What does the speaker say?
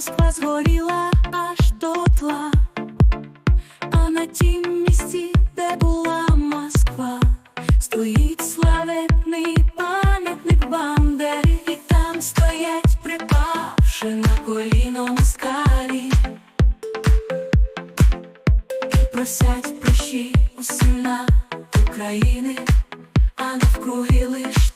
Москва згоріла аж дотла, а на тім місці, де була Москва, стоїть славетний пам'ятник Бандери, і там стоять, припавши на коліно скалі. і просять прощі у сина України, а навкруги лиш.